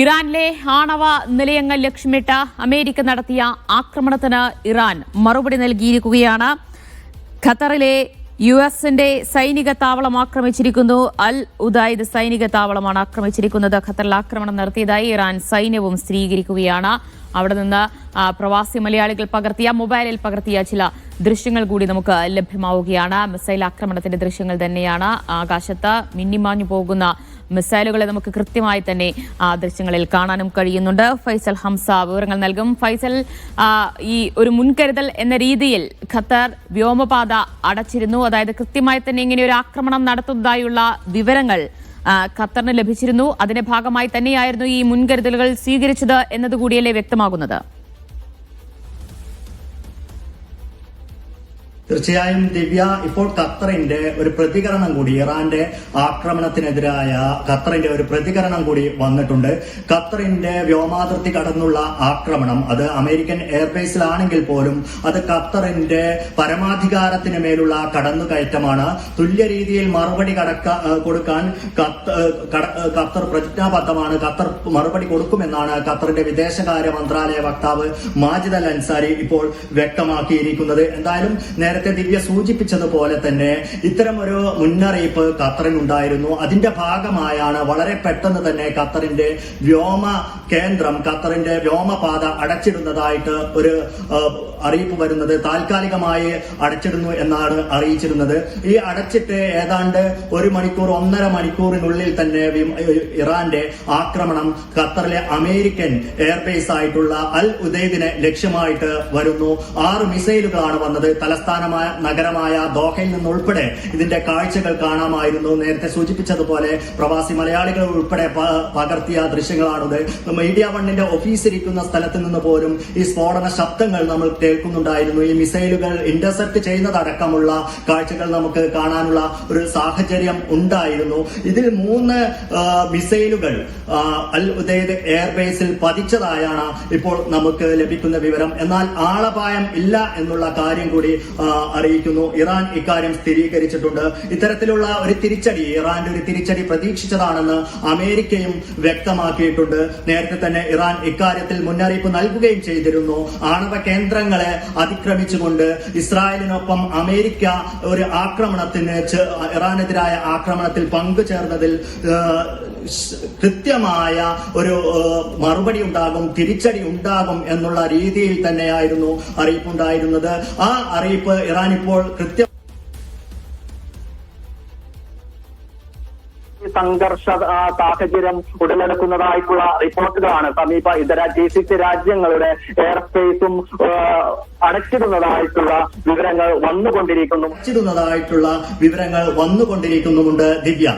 ഇറാനിലെ ആണവ നിലയങ്ങൾ ലക്ഷ്യമിട്ട് അമേരിക്ക നടത്തിയ ആക്രമണത്തിന് ഇറാൻ മറുപടി നൽകിയിരിക്കുകയാണ്. ഖത്തറിലെ യു എസിന്റെ സൈനിക താവളം ആക്രമിച്ചിരിക്കുന്നു. അൽ ഉദൈദ് സൈനിക താവളമാണ് ആക്രമിച്ചിരിക്കുന്നത്. ഖത്തറിൽ ആക്രമണം നടത്തിയതായി ഇറാൻ സൈന്യവും സ്ഥിരീകരിക്കുകയാണ്. അവിടെ നിന്ന് പ്രവാസി മലയാളികൾ പകർത്തിയ മൊബൈലിൽ പകർത്തിയ ചില ദൃശ്യങ്ങൾ കൂടി നമുക്ക് ലഭ്യമാവുകയാണ്. മിസൈൽ ആക്രമണത്തിന്റെ ദൃശ്യങ്ങൾ തന്നെയാണ്. ആകാശത്ത് മിന്നിമാഞ്ഞു പോകുന്ന മിസൈലുകളെ നമുക്ക് കൃത്യമായി തന്നെ ആ ദൃശ്യങ്ങളിൽ കാണാനും കഴിയുന്നുണ്ട്. ഫൈസൽ ഹംസ വിവരങ്ങൾ നൽകും. ഫൈസൽ ഈ ഒരു മുൻകരുതൽ എന്ന രീതിയിൽ ഖത്തർ വ്യോമപാത അടച്ചിരുന്നു. അതായത് കൃത്യമായി തന്നെ ഇങ്ങനെ ഒരു ആക്രമണം നടത്തുന്നതായുള്ള വിവരങ്ങൾ ഖത്തറിന് ലഭിച്ചിരുന്നു. അതിന്റെ ഭാഗമായി തന്നെയായിരുന്നു ഈ മുൻകരുതലുകൾ സ്വീകരിച്ചത് എന്നതുകൂടിയല്ലേ വ്യക്തമാകുന്നത്? തീർച്ചയായും ദിവ്യ ഇപ്പോൾ ഖത്തറിന്റെ ഒരു പ്രതികരണം കൂടി ഇറാന്റെ ആക്രമണത്തിനെതിരായ ഖത്തറിന്റെ ഒരു പ്രതികരണം കൂടി വന്നിട്ടുണ്ട്. ഖത്തറിന്റെ വ്യോമാതിർത്തി കടന്നുള്ള ആക്രമണം അത് അമേരിക്കൻ എയർബേസിലാണെങ്കിൽ പോലും അത് ഖത്തറിന്റെ പരമാധികാരത്തിന് മേലുള്ള കടന്നുകയറ്റമാണ്. തുല്യ രീതിയിൽ മറുപടി കടക്ക കൊടുക്കാൻ ഖത്തർ പ്രതിജ്ഞാബദ്ധമാണ്. ഖത്തർ മറുപടി കൊടുക്കുമെന്നാണ് ഖത്തറിന്റെ വിദേശകാര്യ മന്ത്രാലയ വക്താവ് മാജിദ് അൽ അൻസാരി ഇപ്പോൾ വ്യക്തമാക്കിയിരിക്കുന്നത്. എന്തായാലും നേരത്തെ ദിവ്യ സൂചിപ്പിച്ചതുപോലെ തന്നെ ഇത്തരം ഒരു മുന്നറിയിപ്പ് ഖത്തറിനുണ്ടായിരുന്നു. അതിന്റെ ഭാഗമായാണ് വളരെ പെട്ടെന്ന് തന്നെ ഖത്തറിന്റെ വ്യോമ കേന്ദ്രം ഖത്തറിന്റെ വ്യോമപാത അടച്ചിടുന്നതായിട്ട് ഒരു അറിയിപ്പ് വരുന്നത് താൽക്കാലികമായി അടച്ചിടുന്നു എന്നാണ് അറിയിച്ചിരുന്നത്. ഈ അടച്ചിട്ട് ഏതാണ്ട് ഒരു മണിക്കൂർ ഒന്നര മണിക്കൂറിനുള്ളിൽ തന്നെ ഇറാന്റെ ആക്രമണം ഖത്തറിലെ അമേരിക്കൻ എയർബേസ് ആയിട്ടുള്ള അൽ ഉദൈദിനെ ലക്ഷ്യമായിട്ട് വരുന്നു. ആറ് മിസൈലുകളാണ് വന്നത്. തലസ്ഥാനമായ നഗരമായ ദോഹയിൽ നിന്നുൾപ്പെടെ ഇതിന്റെ കാഴ്ചകൾ കാണാമായിരുന്നു. നേരത്തെ സൂചിപ്പിച്ചതുപോലെ പ്രവാസി മലയാളികൾ ഉൾപ്പെടെ പകർത്തിയ ദൃശ്യങ്ങളാണത്. മീഡിയ വണ്ണിന്റെ ഓഫീസ് ഇരിക്കുന്ന സ്ഥലത്ത് നിന്ന് പോലും ഈ സ്ഫോടന ശബ്ദങ്ങൾ നമ്മൾ കേൾക്കുന്നുണ്ടായിരുന്നു. ഈ മിസൈലുകൾ ഇന്റർസെപ്റ്റ് ചെയ്യുന്നതടക്കമുള്ള കാഴ്ചകൾ നമുക്ക് കാണാനുള്ള ഒരു സാഹചര്യം ഉണ്ടായിരുന്നു. ഇതിൽ മൂന്ന് മിസൈലുകൾ അൽ ഉദൈദ് എയർബേസിൽ പതിച്ചതായാണ് ഇപ്പോൾ നമുക്ക് ലഭിക്കുന്ന വിവരം. എന്നാൽ ആളപായം ഇല്ല എന്നുള്ള കാര്യം കൂടി അറിയിക്കുന്നു. ഇറാൻ ഇക്കാര്യം സ്ഥിരീകരിച്ചിട്ടുണ്ട്. ഇത്തരത്തിലുള്ള ഒരു തിരിച്ചടി ഇറാന്റെ ഒരു തിരിച്ചടി പ്രതീക്ഷിച്ചതാണെന്ന് അമേരിക്കയും വ്യക്തമാക്കിയിട്ടുണ്ട്. നേരത്തെ തന്നെ ഇറാൻ ഇക്കാര്യത്തിൽ മുന്നറിയിപ്പ് നൽകുകയും ചെയ്തിരുന്നു. ആണവ കേന്ദ്രങ്ങളെ അതിക്രമിച്ചുകൊണ്ട് ഇസ്രായേലിനൊപ്പം അമേരിക്ക ഒരു ആക്രമണത്തിന് ഇറാനെതിരായ ആക്രമണത്തിൽ പങ്കു ചേർന്നതിൽ കൃത്യമായ ഒരു മറുപടി ഉണ്ടാകും തിരിച്ചടി ഉണ്ടാകും എന്നുള്ള രീതിയിൽ തന്നെയായിരുന്നു അറിയിപ്പുണ്ടായിരുന്നത്. ആ അറിയിപ്പ് ഇറാൻ ഇപ്പോൾ കൃത്യം സംഘർഷ സാഹചര്യം ഉടലെടുക്കുന്നതായിട്ടുള്ള റിപ്പോർട്ടുകളാണ്. സമീപ ഇതര ജി സി സി രാജ്യങ്ങളുടെ എയർ സ്പേസും അടച്ചിടുന്നതായിട്ടുള്ള വിവരങ്ങൾ വന്നുകൊണ്ടിരിക്കുന്നു അടച്ചിടുന്നതായിട്ടുള്ള വിവരങ്ങൾ വന്നുകൊണ്ടിരിക്കുന്നുമുണ്ട് ദിവ്യ.